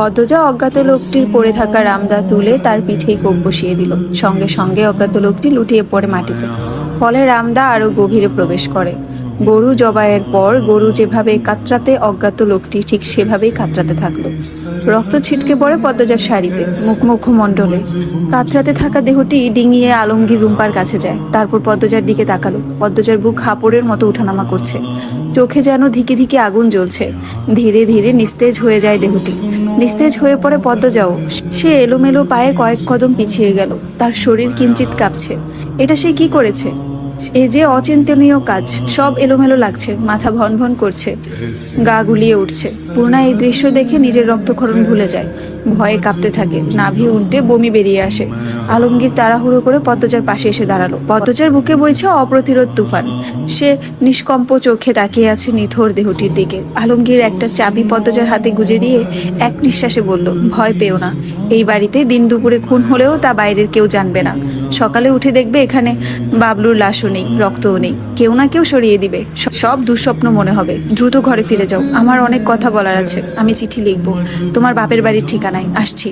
পদ্মজা অজ্ঞাত লোকটির পড়ে থাকা রামদা তুলে তার পিঠেই কোপ বসিয়ে দিল। সঙ্গে সঙ্গে অজ্ঞাত লোকটি লুটিয়ে পড়ে মাটিতে। ফলে রামদা আরও গভীরে প্রবেশ করে। গরু জবাইয়ের পর গরু যেভাবে কাতরাতে, অজ্ঞাত লোকটি ঠিক সেভাবেই কাতরাতে থাকল। রক্ত ছিটকে পড়ে পদ্মজার শাড়িতে মুখ মুখমণ্ডলে কাতরাতে থাকা দেহটি ডিঙিয়ে আলমগীর রুম্পার কাছে যায়। তারপর পদ্মজার দিকে তাকালো। পদ্মজার বুক হাপড়ের মতো উঠানামা করছে। চোখে যেন ধিকে ধিকে আগুন জ্বলছে। ধীরে ধীরে নিস্তেজ হয়ে যায় দেহটি। নিস্তেজ হয়ে পড়ে পদ্মজাও। সে এলোমেলো পায়ে কয়েক কদম পিছিয়ে গেল। তার শরীর কিঞ্চিত কাঁপছে। এটা সে কি করেছে? এ যে অচিন্তনীয় কাজ, সব এলোমেলো লাগছে, মাথা ভন ভন করছে। গা গুলিয়ে উঠছে। পূর্ণা এই দৃশ্য দেখে নিজের রক্তক্ষরণ ভুলে যায়। ভয়ে কাঁপতে থাকে। নাভি উল্টে বমি বেরিয়ে আসে। আলমগীর তাড়াহুড়ো করে পদ্মজার পাশে এসে দাঁড়াল। পদ্মজার বুকে বইছে অপ্রতিরোধ তুফান। সে নিষ্কম্প চোখে তাকিয়ে আছে নিথর দেহটির দিকে। আলমগীর একটা চাবি পদ্মজার হাতে গুজে দিয়ে এক নিঃশ্বাসে বলল, ভয় পেও না। এই বাড়িতে দিন দুপুরে খুন হলেও তা বাইরের কেউ জানবে না। সকালে উঠে দেখবে এখানে বাবলুর লাশও নেই, রক্তও নেই। কেউ না কেউ সরিয়ে দিবে। সব দুঃস্বপ্ন মনে হবে। দ্রুত ঘরে ফিরে যাও। আমার অনেক কথা বলার আছে। আমি চিঠি লিখব। তোমার বাপের বাড়ির ঠিকানায়। আসছি।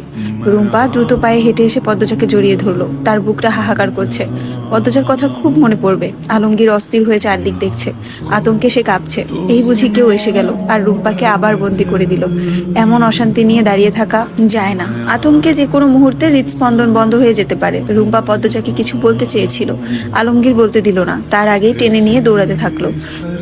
রুম্পা দ্রুত পায়ে হেঁটে এসে পদ্মজাকে জড়িয়ে ধরলো। তার বুকটা হাহাকার করছে। পদ্মজার কথা খুব মনে পড়বে। আলমগীর অস্থির হয়ে চারদিক দেখছে। আতঙ্কে সে কাঁপছে। এই বুঝি কেউ এসে গেল আর রুম্পাকে আবার বন্দি করে দিল। এমন অশান্তি নিয়ে দাঁড়িয়ে থাকা যায় না। আতঙ্কে যে কোনো মুহূর্তে হৃদস্পন্দন বন্ধ হয়ে যেতে পারে। রুম্পা পদ্মজাকে কিছু বলতে চেয়েছিল। আলমগীর বলতে দিল না। তার আগেই টেনে নিয়ে দৌড়াতে থাকল।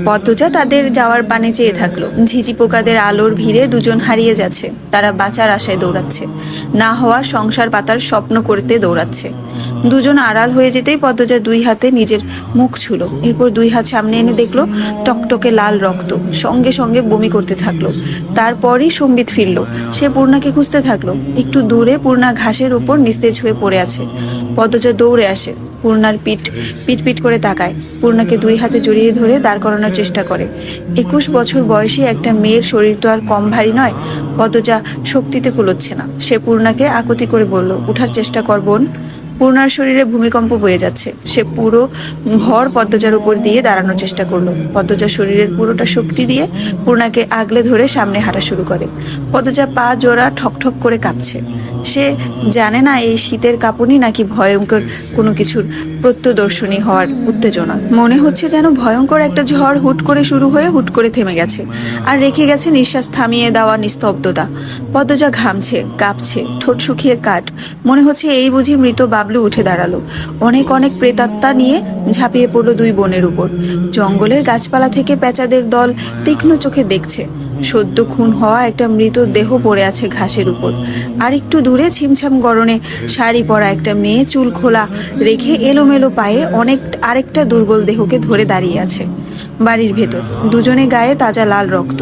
পদ্মজা তাদের যাওয়ার পানে চেয়ে থাকল। ঝিঝি পোকাদের আলোর ভিড়ে দুজন হারিয়ে যাচ্ছে। তারা বাঁচার আশায় দৌড়াচ্ছে। না হওয়া সংসার পাতার স্বপ্ন করতে দৌড়াচ্ছে। দুজন আড়াল হয়ে যেতেই পদ্মজা দুই হাতে নিজের মুখ ছুল। এরপর দুই হাত সামনে এনে দেখল, টকটকে লাল রক্ত, সঙ্গে সঙ্গে বমি করতে থাকল। তারপরই সম্বিত ফিরল। সে পূর্ণাকে খুঁজতে থাকল। একটু দূরে পূর্ণা ঘাসের উপর নিস্তেজ হয়ে পড়ে আছে। পদ্মজা দৌড়ে আসে। পূর্ণার পিঠ পিট পিট করে তাকায়। পূর্ণাকে দুই হাতে জড়িয়ে ধরে দাঁড় করানোর চেষ্টা করে। একুশ বছর বয়সী একটা মেয়ের শরীর তো আর কম ভারী নয়। পদ্মজা শক্তিতে কুলোচ্ছে না। সে পূর্ণাকে আকুতি করে বলল, উঠার চেষ্টা কর বোন। পূর্ণার শরীরে ভূমিকম্প বয়ে যাচ্ছে। সে পুরো ভর পদ্মজার উপর দিয়ে দাঁড়ানোর চেষ্টা করল। পদ্মজা শরীরের পুরোটা শক্তি দিয়ে পূর্ণাকে আগলে ধরে সামনে হাঁটা শুরু করে। পদ্মজা পা জোড়া ঠকঠক করে কাঁপছে। সে জানে না এই শীতের কাঁপুনি নাকি ভয়ঙ্কর কোনো কিছুর প্রত্যদর্শনী হওয়ার উত্তেজনা। মনে হচ্ছে যেন ভয়ঙ্কর একটা ঝড় হুট করে শুরু হয়ে হুট করে থেমে গেছে আর রেখে গেছে নিঃশ্বাস থামিয়ে দেওয়া নিস্তব্ধতা। পদ্মজা ঘামছে, কাঁপছে, ঠোঁট শুকিয়ে কাঠ। মনে হচ্ছে এই বুঝি মৃত বাবলু উঠে দাঁড়াল। অনেক অনেক প্রেতাত্মা নিয়ে ঝাঁপিয়ে পড়ল দুই বোনের উপর। জঙ্গলের গাছপালা থেকে পেঁচাদের দল তীক্ষ্ণ চোখে দেখছে। সদ্য খুন হওয়া একটা মৃত দেহ পড়ে আছে ঘাসের উপর। আর একটু দূরে ছিমছাম গরনে শাড়ি পরা একটা মেয়ে চুল খোলা রেখে এলোমেলো পায়ে অনেক আরেকটা দুর্বল দেহকে ধরে দাঁড়িয়ে আছে। বাড়ির ভেতর। দুজনে গায়ে তাজা লাল রক্ত।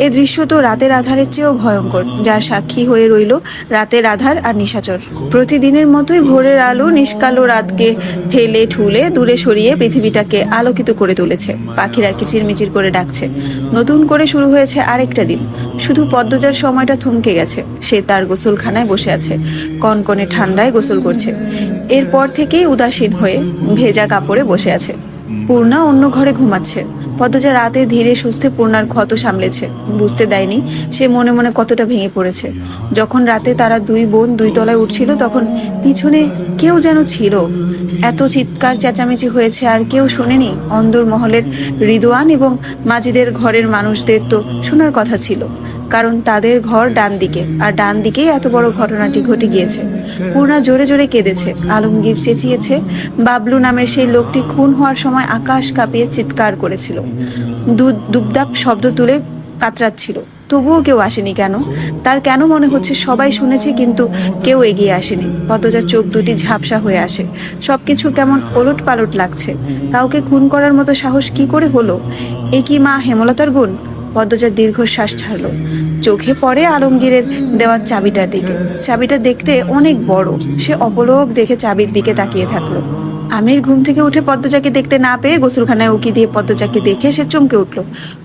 এ দৃশ্য তো রাতের আধারের চেয়েও ভয়ঙ্কর, যার সাক্ষী হয়ে রইল রাতের আধার আর নিশাচর। প্রতিদিনের মতোই ভোরের আলো নিষ্কালো রাতকে ঠেলে ঠুলে দূরে সরিয়ে পৃথিবীটাকে আলোকিত করে তুলেছে। পাখিরা কিচিরমিচির করে ডাকছে। নতুন করে শুরু হয়েছে আরেকটা দিন। শুধু পদ্মজার সময়টা থমকে গেছে। সে তার গোসলখানায় বসে আছে। কনকনে ঠান্ডায় গোসল করছে। এরপর থেকেই উদাসীন হয়ে ভেজা কাপড়ে বসে আছে। পূর্ণা অন্য ঘরে ঘুমাচ্ছে। পদ্মজা রাতে ধীরে সুস্থে পূর্ণার ক্ষত সামলেছে। বুঝতে দেয়নি সে মনে মনে কতটা ভেঙে পড়েছে। যখন রাতে তারা দুই বোন দুই তলায় উঠছিল, তখন পিছনে কেউ যেন ছিল। এত চিৎকার, চেঁচামেচি হয়েছে, আর কেউ শোনেনি। অন্দর মহলের রিদওয়ান এবং মাজিদের ঘরের মানুষদের তো শোনার কথা ছিল। কারণ তাদের ঘর ডান দিকে আর ডান দিকেই এত বড় ঘটনাটি ঘটে গিয়েছে। পূর্ণা জোরে জোরে কেঁদেছে, আলমগীর চেঁচিয়েছে। বাবলু নামের সেই লোকটি খুন হওয়ার সময় আকাশ কাঁপিয়ে চিৎকার করেছিল। দুধ দুবদাপ শব্দ তুলে কাতরাচ্ছিল। তবুও কেউ আসেনি কেন? তার কেন মনে হচ্ছে সবাই শুনেছে কিন্তু কেউ এগিয়ে আসেনি। পদ্মজার চোখ দুটি ঝাপসা হয়ে আসে। সবকিছু কেমন ওলট পালট লাগছে। কাউকে খুন করার মতো সাহস কি করে হলো? এ কি মা হেমলতার গুণ? পদ্মজার দীর্ঘশ্বাস ছাড়লো। চোখে পড়ে আলমগীরের দেওয়ার চাবিটার দিকে। চাবিটা দেখতে অনেক বড়। সে অপলোক দেখে চাবির দিকে তাকিয়ে থাকল। আমির ঘুম থেকে উঠে পদ্মজাকে দেখতে না পেয়ে গোসলখানায় উকি দিয়ে পদ্মজাকে দেখে সে চমকে উঠল।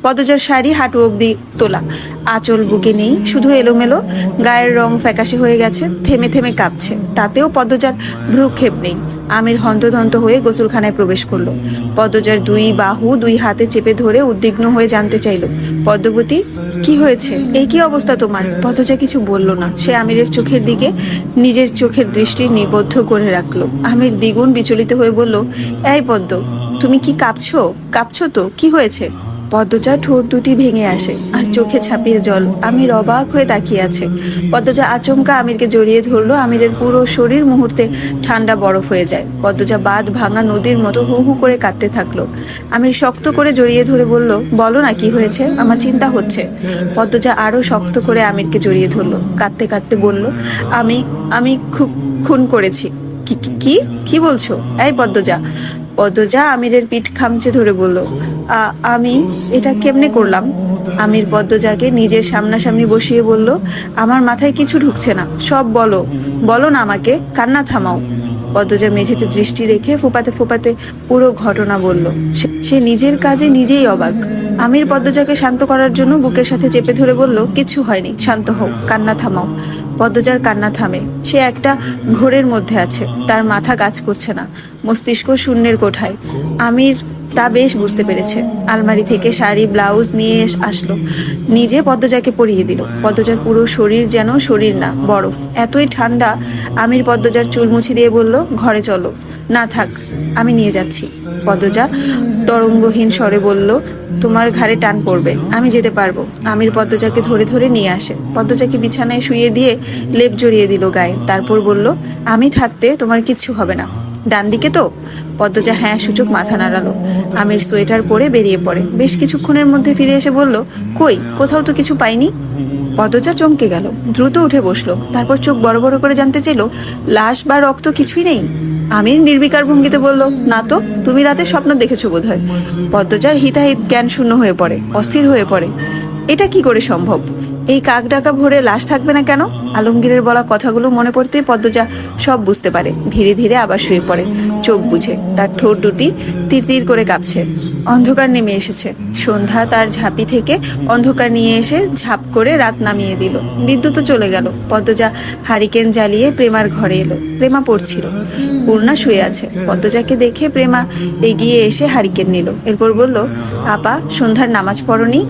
পদ্মজার শাড়ি হাঁটু অবধি তোলা। আঁচল বুকে নেই, শুধু এলোমেলো। গায়ের রং ফ্যাকাশে হয়ে গেছে, থেমে থেমে কাঁপছে। তাতেও পদ্মজার ভ্রুক্ষেপ নেই। আমির হন্তদন্ত হয়ে গোসলখানায় প্রবেশ করল। পদ্মজার দুই বাহু দুই হাতে চেপে ধরে উদ্বিগ্ন হয়ে জানতে চাইল, পদ্মবতী, কি হয়েছে? এই কি অবস্থা তোমার? পদ্মজা কিছু বলল না। সে আমিরের চোখের দিকে নিজের চোখের দৃষ্টি নিবদ্ধ করে রাখল। আমির দ্বিগুণ বিচলিত হয়ে বলল, এই পদ্ম, তুমি কি কাঁপছো? কাঁপছো তো? কি হয়েছে? পদ্মজা ঠোঁট দুটি ভেঙে আসে আর চোখে ছাপিয়ে জল। আমির অবাক হয়ে তাকিয়ে আছে। পদ্মজা আচমকা আমিরকে জড়িয়ে ধরলো। আমিরের পুরো শরীর মুহূর্তে ঠান্ডা বরফ হয়ে যায়। পদ্মজা বাঁধ ভাঙা নদীর মতো হু হু করে কাঁদতে থাকল। আমির শক্ত করে জড়িয়ে ধরে বলল, বলো না কি হয়েছে? আমার চিন্তা হচ্ছে। পদ্মজা আরও শক্ত করে আমিরকে জড়িয়ে ধরলো। কাঁদতে কাঁদতে বলল, আমি আমি খুব খুন করেছি। কি, কি- বলছো? এই পদ্মজা। পদ্মজা আমিরের পিঠ খামচে ধরে বলল "আ- আমি এটা কেমনে করলাম? আমির পদ্মজাকে নিজের সামনাসামনি বসিয়ে বলল, আমার মাথায় কিছু ঢুকছে না, সব বলো। বলো না আমাকে, কান্না থামাও। পদ্মজা মেঝেতে দৃষ্টি রেখে ফোপাতে ফোপাতে পুরো ঘটনা বলল। সে- নিজের কাজে নিজেই অবাক। আমির পদ্মজাকে শান্ত করার জন্য বুকের সাথে চেপে ধরে বলল, কিছু হয়নি, শান্ত হও, কান্না থামাও। পদ্মজার কান্না থামে। সে একটা ঘোরের মধ্যে আছে, তার মাথা কাজ করছে না, মস্তিষ্ক শূন্যের কোঠায়। আমির তা বেশ বুঝতে পেরেছে। আলমারি থেকে শাড়ি, ব্লাউজ নিয়ে আসলো। নিজে পদ্মজাকে পরিয়ে দিল। পদ্মজার পুরো শরীর যেন শরীর না, বরফ। এতই ঠান্ডা, আমির পদ্মজার চুল মুছে দিয়ে বলল, ঘরে চলো। না থাক, আমি নিয়ে যাচ্ছি। পদ্মজা তরঙ্গহীন স্বরে বলল, তোমার ঘাড়ে টান পড়বে, আমি যেতে পারব। আমির পদ্মজাকে ধরে ধরে নিয়ে আসে। পদ্মজাকে বিছানায় শুয়ে দিয়ে লেপ জড়িয়ে দিল গায়ে। তারপর বলল, আমি থাকতে তোমার কিচ্ছু হবে না। ডান দিকে তো? পদ্মজা হ্যাঁ সূচক মাথা নাড়ালো। আমির সোয়েটার পরে বেরিয়ে পড়ে। বেশ কিছুক্ষণের মধ্যে ফিরে এসে বলল, কই, কোথাও তো কিছু পাইনি? পদ্মজা চমকে গেল, দ্রুত উঠে বসল। তারপর চোখ বড় বড় করে জানতে চাইলো, লাশ বা রক্ত কিছুই নেই? আমির নির্বিকার ভঙ্গিতে বলল, না তো, তুমি রাতে স্বপ্ন দেখেছ বোধহয়? পদ্মজার হিতাহিত জ্ঞান শূন্য হয়ে পড়ে, অস্থির হয়ে পড়ে। এটা কি করে সম্ভব? এই কাক ডাকা ভোরে লাশ থাকবে না কেন? আলমগীরের বলা কথাগুলো মনে পড়তেই পদ্মজা সব বুঝতে পারে। ধীরে ধীরে আবার শুয়ে পড়ে। চোখ বুঝে। তার ঠোঁট দুটি তীর তীর করে কাঁপছে। অন্ধকার নেমে এসেছে। সন্ধ্যা তার ঝাঁপি থেকে অন্ধকার নিয়ে এসে ঝাঁপ করে রাত নামিয়ে দিল। বিদ্যুৎও চলে গেল। পদ্মজা হারিকেন জ্বালিয়ে প্রেমার ঘরে এলো। প্রেমা পড়ছিল। পূর্ণা শুয়ে আছে। পদ্মজাকে দেখে প্রেমা এগিয়ে এসে হারিকেন নিল। এরপর বলল, আপা, সন্ধ্যার নামাজ পড়নি?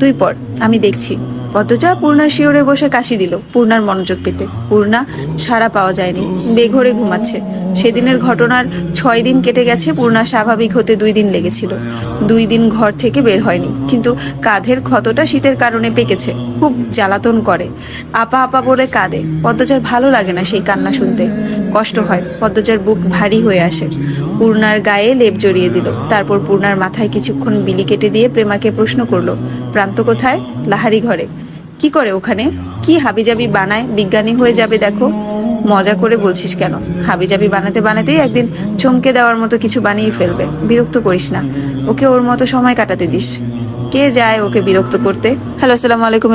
তুই পর আমি দেখছি। পদ্মজা পূর্ণার শিওরে বসে কাশি দিল, পূর্ণার মনোযোগ পেতে। পূর্ণা সারা পাওয়া যায়নি, বেঘরে ঘুমাচ্ছে। সেদিনের ঘটনার ছয় দিন কেটে গেছে, পূর্ণা স্বাভাবিক হতে দুই দিন লেগেছিল। দুই দিন ঘর থেকে বের হয়নি, কিন্তু কাঁধের ক্ষতটা শীতের কারণে পেকেছে, খুব জ্বালাতন করে। আপা আপা বলে কাঁদে পদ্মজার ভালো লাগে না সেই কান্না শুনতে। কষ্ট হয় পদ্মজার বুক ভারী হয়ে আসে। পূর্ণার গায়ে লেপ জড়িয়ে দিল। তারপর পূর্ণার মাথায় কিছুক্ষণ বিলি কেটে দিয়ে প্রেমাকে প্রশ্ন করল, প্রান্ত কোথায়? লাহারি ঘরে। কি করে ওখানে? কি হাবিজাবি বানায়? বিজ্ঞানী হয়ে যাবে, দেখো। মজা করে বলছিস কেন? হাবিজাবি বানাতে বানাতেই একদিন চমকে দেওয়ার মতো কিছু বানিয়ে ফেলবে। বিরক্ত করিস না। ওকে ওর মতো সময় কাটাতে দিস। কে যায় ওকে বিরক্ত করতে? হ্যালো, আসসালামু আলাইকুম